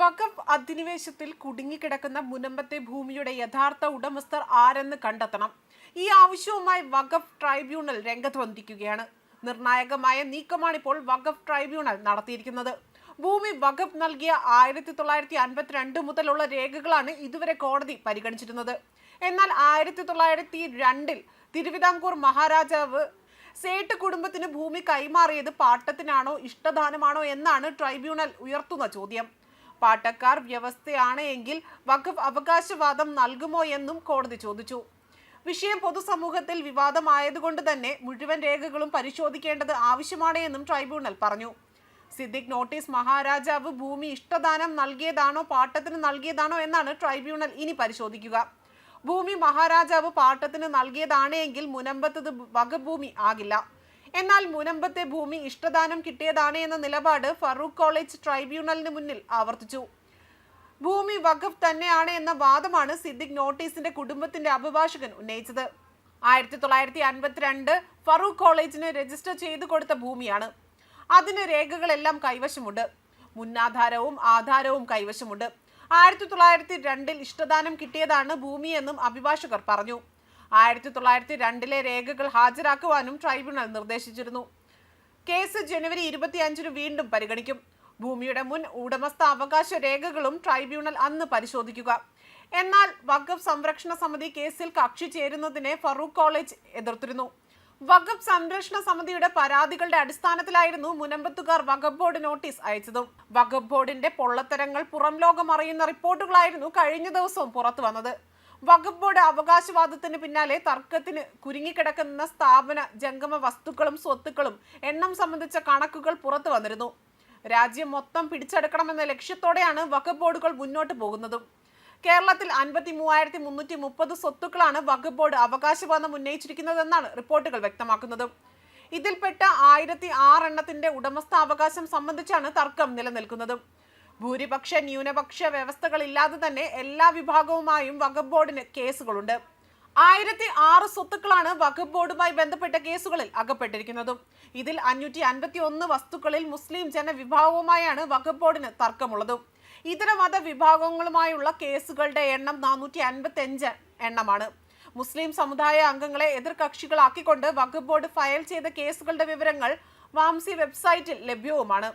വഖഫ് അധിനിവേശത്തിൽ കുടുങ്ങിക്കിടക്കുന്ന മുനമ്പത്തെ ഭൂമിയുടെ യഥാർത്ഥ ഉടമസ്ഥർ ആരെന്ന് കണ്ടെത്തണം. ഈ ആവശ്യവുമായി വഖഫ് ട്രൈബ്യൂണൽ രംഗത്ത് വന്നിരിക്കുകയാണ് നിർണായകമായ നീക്കമാണിപ്പോൾ വഖഫ് ട്രൈബ്യൂണൽ നടത്തിയിരിക്കുന്നത്. ഭൂമി വഖഫ് നൽകിയ ആയിരത്തി തൊള്ളായിരത്തി അൻപത്തിരണ്ട് മുതലുള്ള രേഖകളാണ് ഇതുവരെ കോടതി പരിഗണിച്ചിരുന്നത്. എന്നാൽ ആയിരത്തി തൊള്ളായിരത്തി രണ്ടിൽ തിരുവിതാംകൂർ മഹാരാജാവ് സേട്ട് കുടുംബത്തിന് ഭൂമി കൈമാറിയത് പാട്ടത്തിനാണോ ഇഷ്ടദാനമാണോ എന്നാണ് ട്രൈബ്യൂണൽ ഉയർത്തുന്ന ചോദ്യം. പാട്ടക്കാർ വ്യവസ്ഥയാണ് എങ്കിൽ വഖഫ് അവകാശവാദം നൽകുമോ എന്നും കോടതി ചോദിച്ചു. വിഷയം പൊതുസമൂഹത്തിൽ വിവാദമായതുകൊണ്ട് തന്നെ മുഴുവൻ രേഖകളും പരിശോധിക്കേണ്ടത് ആവശ്യമാണ് എന്നും ട്രൈബ്യൂണൽ പറഞ്ഞു. സിദ്ദിഖ് നോട്ടീസ് മഹാരാജാവ് ഭൂമി ഇഷ്ടദാനം നൽകിയതാണോ പാട്ടത്തിന് നൽകിയതാണോ എന്നാണ് ട്രൈബ്യൂണൽ ഇനി പരിശോധിക്കുക. ഭൂമി മഹാരാജാവ് പാട്ടത്തിന് നൽകിയതാണ് എങ്കിൽ മുനമ്പത്തത് വകഭൂമി ഭൂമി ആകില്ല. എന്നാൽ മുനമ്പത്തെ ഭൂമി ഇഷ്ടദാനം കിട്ടിയതാണ് എന്ന നിലപാട് ഫറൂഖ് കോളേജ് ട്രൈബ്യൂണലിന് മുന്നിൽ ആവർത്തിച്ചു. ഭൂമി വഖഫ് തന്നെയാണ് എന്ന വാദമാണ് സിദ്ദിഖ് നോട്ടീസിന്റെ കുടുംബത്തിന്റെ അഭിഭാഷകൻ ഉന്നയിച്ചത്. ആയിരത്തി തൊള്ളായിരത്തി അൻപത്തിരണ്ട് ഫറൂഖ് കോളേജിന് രജിസ്റ്റർ ചെയ്തു കൊടുത്ത ഭൂമിയാണ്. അതിന് രേഖകളെല്ലാം കൈവശമുണ്ട്. മുന്നാധാരവും ആധാരവും കൈവശമുണ്ട്. ആയിരത്തി തൊള്ളായിരത്തി രണ്ടിൽ ഇഷ്ടദാനം കിട്ടിയതാണ് ഭൂമിയെന്നും അഭിഭാഷകർ പറഞ്ഞു. ആയിരത്തി തൊള്ളായിരത്തി രണ്ടിലെ രേഖകൾ ഹാജരാക്കുവാനും ട്രൈബ്യൂണൽ നിർദ്ദേശിച്ചിരുന്നു. കേസ് ജനുവരി ഇരുപത്തിയഞ്ചിന് വീണ്ടും പരിഗണിക്കും. ഭൂമിയുടെ മുൻ ഉടമസ്ഥ അവകാശ രേഖകളും ട്രൈബ്യൂണൽ അന്ന് പരിശോധിക്കുക. എന്നാൽ വഖഫ് സംരക്ഷണ സമിതി കേസിൽ കക്ഷി ചേരുന്നതിനെ ഫറൂഖ് കോളേജ് എതിർത്തിരുന്നു. വഖഫ് സംരക്ഷണ സമിതിയുടെ പരാതികളുടെ അടിസ്ഥാനത്തിലായിരുന്നു മുനമ്പത്തുകാർ വഖഫ് ബോർഡ് നോട്ടീസ് അയച്ചതും. വഖഫ് ബോർഡിന്റെ പൊള്ളത്തരങ്ങൾ പുറം ലോകം അറിയുന്ന റിപ്പോർട്ടുകളായിരുന്നു കഴിഞ്ഞ ദിവസവും പുറത്തു വന്നത് വഖഫ് ബോർഡ് അവകാശവാദത്തിന് പിന്നാലെ തർക്കത്തിന് കുരുങ്ങിക്കിടക്കുന്ന സ്ഥാപന ജംഗമ വസ്തുക്കളും സ്വത്തുക്കളും എണ്ണം സംബന്ധിച്ച കണക്കുകൾ പുറത്തു വന്നിരുന്നു. രാജ്യം മൊത്തം പിടിച്ചെടുക്കണമെന്ന ലക്ഷ്യത്തോടെയാണ് വഖഫ് ബോർഡുകൾ മുന്നോട്ട് പോകുന്നതും. കേരളത്തിൽ അൻപത്തി മൂവായിരത്തി മുന്നൂറ്റി മുപ്പത് സ്വത്തുക്കളാണ് വഖഫ് ബോർഡ് അവകാശവാദം ഉന്നയിച്ചിരിക്കുന്നതെന്നാണ് റിപ്പോർട്ടുകൾ വ്യക്തമാക്കുന്നത്. ഇതിൽപ്പെട്ട ആയിരത്തി ആറെണ്ണത്തിന്റെ ഉടമസ്ഥാവകാശം സംബന്ധിച്ചാണ് തർക്കം നിലനിൽക്കുന്നത്. ഭൂരിപക്ഷ ന്യൂനപക്ഷ വ്യവസ്ഥകളില്ലാതെ തന്നെ എല്ലാ വിഭാഗവുമായും വകുപ്പ് ബോർഡിന് കേസുകളുണ്ട്. ആയിരത്തി ആറ് സ്വത്തുക്കളാണ് വകുപ്പ് ബോർഡുമായി ബന്ധപ്പെട്ട കേസുകളിൽ അകപ്പെട്ടിരിക്കുന്നതും. ഇതിൽ അഞ്ഞൂറ്റി അൻപത്തി ഒന്ന് വസ്തുക്കളിൽ മുസ്ലിം ജനവിഭാഗവുമായാണ് വകുപ്പ് ബോർഡിന് തർക്കമുള്ളതും. ഇതര മത വിഭാഗങ്ങളുമായുള്ള കേസുകളുടെ എണ്ണം നാനൂറ്റി അൻപത്തി അഞ്ച് എണ്ണമാണ്. മുസ്ലിം സമുദായ അംഗങ്ങളെ എതിർകക്ഷികളാക്കിക്കൊണ്ട് വകുപ്പ് ബോർഡ് ഫയൽ ചെയ്ത കേസുകളുടെ വിവരങ്ങൾ വാംസി വെബ്സൈറ്റിൽ ലഭ്യവുമാണ്.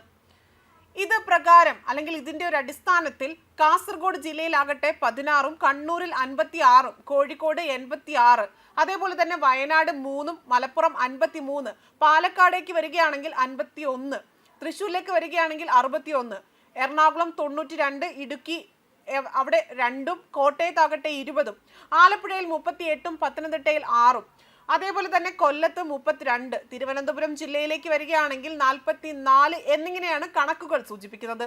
പ്രകാരം അല്ലെങ്കിൽ ഇതിന്റെ ഒരു അടിസ്ഥാനത്തിൽ കാസർഗോഡ് ജില്ലയിലാകട്ടെ പതിനാറും കണ്ണൂരിൽ അൻപത്തി ആറും കോഴിക്കോട് എൺപത്തി ആറ് അതേപോലെ തന്നെ വയനാട് മൂന്നും മലപ്പുറം അൻപത്തി മൂന്ന് പാലക്കാടേക്ക് വരികയാണെങ്കിൽ അൻപത്തി ഒന്ന് തൃശ്ശൂരിലേക്ക് വരികയാണെങ്കിൽ അറുപത്തി ഒന്ന് എറണാകുളം തൊണ്ണൂറ്റി രണ്ട് ഇടുക്കി അവിടെ രണ്ടും കോട്ടയത്താകട്ടെ ഇരുപതും ആലപ്പുഴയിൽ മുപ്പത്തി എട്ടും പത്തനംതിട്ടയിൽ ആറും അതേപോലെ തന്നെ കൊല്ലത്ത് മുപ്പത്തിരണ്ട് തിരുവനന്തപുരം ജില്ലയിലേക്ക് വരികയാണെങ്കിൽ നാൽപ്പത്തി നാല് എന്നിങ്ങനെയാണ് കണക്കുകൾ സൂചിപ്പിക്കുന്നത്.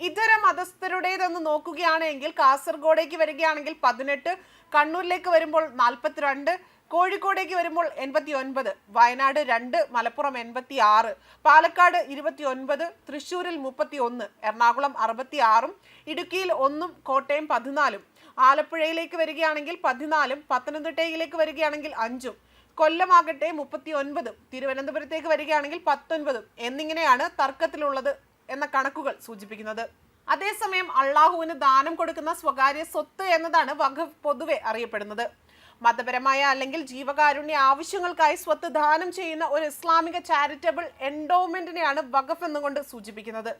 ഇതര മതസ്ഥരുടേതെന്ന് നോക്കുകയാണെങ്കിൽ കാസർഗോഡേക്ക് വരികയാണെങ്കിൽ പതിനെട്ട് കണ്ണൂരിലേക്ക് വരുമ്പോൾ നാൽപ്പത്തിരണ്ട് കോഴിക്കോടേക്ക് വരുമ്പോൾ എൺപത്തി ഒൻപത് വയനാട് രണ്ട് മലപ്പുറം എൺപത്തി ആറ് പാലക്കാട് ഇരുപത്തി ഒൻപത് തൃശ്ശൂരിൽ മുപ്പത്തി ഒന്ന് എറണാകുളം അറുപത്തി ആറും ഇടുക്കിയിൽ ഒന്നും കോട്ടയം പതിനാലും ആലപ്പുഴയിലേക്ക് വരികയാണെങ്കിൽ പതിനാലും പത്തനംതിട്ടയിലേക്ക് വരികയാണെങ്കിൽ അഞ്ചും കൊല്ലമാകട്ടെ മുപ്പത്തി ഒൻപതും തിരുവനന്തപുരത്തേക്ക് വരികയാണെങ്കിൽ പത്തൊൻപതും എന്നിങ്ങനെയാണ് തർക്കത്തിലുള്ളത് എന്ന കണക്കുകൾ സൂചിപ്പിക്കുന്നത്. അതേസമയം അള്ളാഹുവിന് ദാനം കൊടുക്കുന്ന സ്വകാര്യ സ്വത്ത് എന്നതാണ് വഖഫ് പൊതുവെ അറിയപ്പെടുന്നത്. മതപരമായ അല്ലെങ്കിൽ ജീവകാരുണ്യ ആവശ്യങ്ങൾക്കായി സ്വത്ത് ദാനം ചെയ്യുന്ന ഒരു ഇസ്ലാമിക ചാരിറ്റബിൾ എൻഡോമെന്റിനെയാണ് വഖഫ് എന്നുകൊണ്ട് സൂചിപ്പിക്കുന്നത്.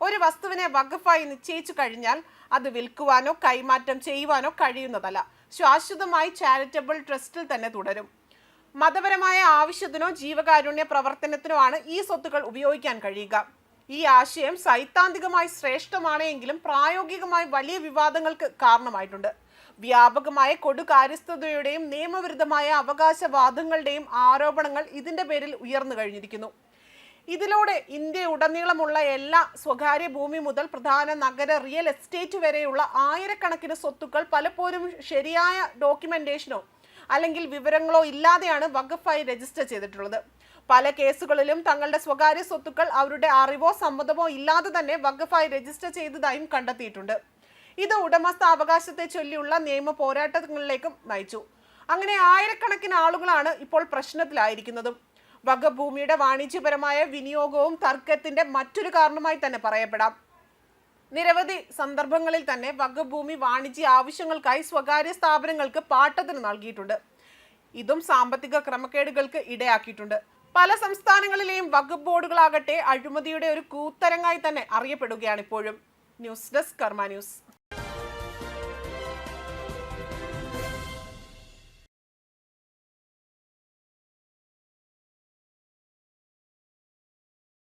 ഒരു വസ്തുവിനെ വഖഫായി നിശ്ചയിച്ചു കഴിഞ്ഞാൽ അത് വിൽക്കുവാനോ കൈമാറ്റം ചെയ്യുവാനോ കഴിയുന്നതല്ല. ശാശ്വതമായി ചാരിറ്റബിൾ ട്രസ്റ്റിൽ തന്നെ തുടരും. മതപരമായ ആവശ്യത്തിനോ ജീവകാരുണ്യ പ്രവർത്തനത്തിനോ ആണ് ഈ സ്വത്തുക്കൾ ഉപയോഗിക്കാൻ കഴിയുക. ഈ ആശയം സൈദ്ധാന്തികമായി ശ്രേഷ്ഠമാണ് എങ്കിലും പ്രായോഗികമായി വലിയ വിവാദങ്ങൾക്ക് കാരണമായിട്ടുണ്ട്. വ്യാപകമായ കൊടുകാര്യസ്ഥതയുടെയും നിയമവിരുദ്ധമായ അവകാശവാദങ്ങളുടെയും ആരോപണങ്ങൾ ഇതിന്റെ പേരിൽ ഉയർന്നു കഴിഞ്ഞിരിക്കുന്നു. ഇതിലൂടെ ഇന്ത്യ ഉടനീളമുള്ള എല്ലാ സ്വകാര്യ ഭൂമി മുതൽ പ്രധാന നഗര റിയൽ എസ്റ്റേറ്റ് വരെയുള്ള ആയിരക്കണക്കിന് സ്വത്തുക്കൾ പലപ്പോഴും ശരിയായ ഡോക്യുമെന്റേഷനോ അല്ലെങ്കിൽ വിവരങ്ങളോ ഇല്ലാതെയാണ് വഖഫായി രജിസ്റ്റർ ചെയ്തിട്ടുള്ളത്. പല കേസുകളിലും തങ്ങളുടെ സ്വകാര്യ സ്വത്തുക്കൾ അവരുടെ അറിവോ സമ്മതമോ ഇല്ലാതെ തന്നെ വഖഫായി രജിസ്റ്റർ ചെയ്തതായും കണ്ടെത്തിയിട്ടുണ്ട്. ഇത് ഉടമസ്ഥ അവകാശത്തെ ചൊല്ലിയുള്ള നിയമ പോരാട്ടങ്ങളിലേക്കും നയിച്ചു. അങ്ങനെ ആയിരക്കണക്കിന് ആളുകളാണ് ഇപ്പോൾ പ്രശ്നത്തിലായിരിക്കുന്നതും. വകഭൂമിയുടെ വാണിജ്യപരമായ വിനിയോഗവും തർക്കത്തിന്റെ മറ്റൊരു കാരണമായി തന്നെ പറയപ്പെടാം. നിരവധി സന്ദർഭങ്ങളിൽ തന്നെ വകഭൂമി ഭൂമി വാണിജ്യ ആവശ്യങ്ങൾക്കായി സ്വകാര്യ സ്ഥാപനങ്ങൾക്ക് പാട്ടത്തിന് നൽകിയിട്ടുണ്ട്. ഇതും സാമ്പത്തിക ക്രമക്കേടുകൾക്ക് ഇടയാക്കിയിട്ടുണ്ട്. പല സംസ്ഥാനങ്ങളിലെയും വകുപ്പ് ബോർഡുകളാകട്ടെ അഴിമതിയുടെ ഒരു കൂത്തരങ്ങായി തന്നെ അറിയപ്പെടുകയാണ് ഇപ്പോഴും. News desk Karma news.